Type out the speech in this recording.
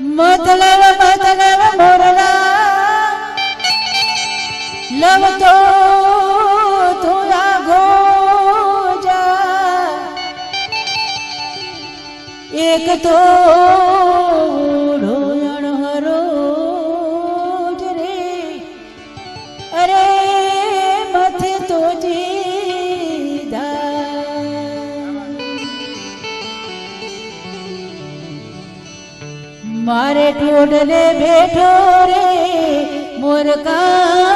મતલબ મતલબ મોરલા લવ તો થોડા ગોજા એક તો મારે ઢોઢને બેઠો રે મોરકા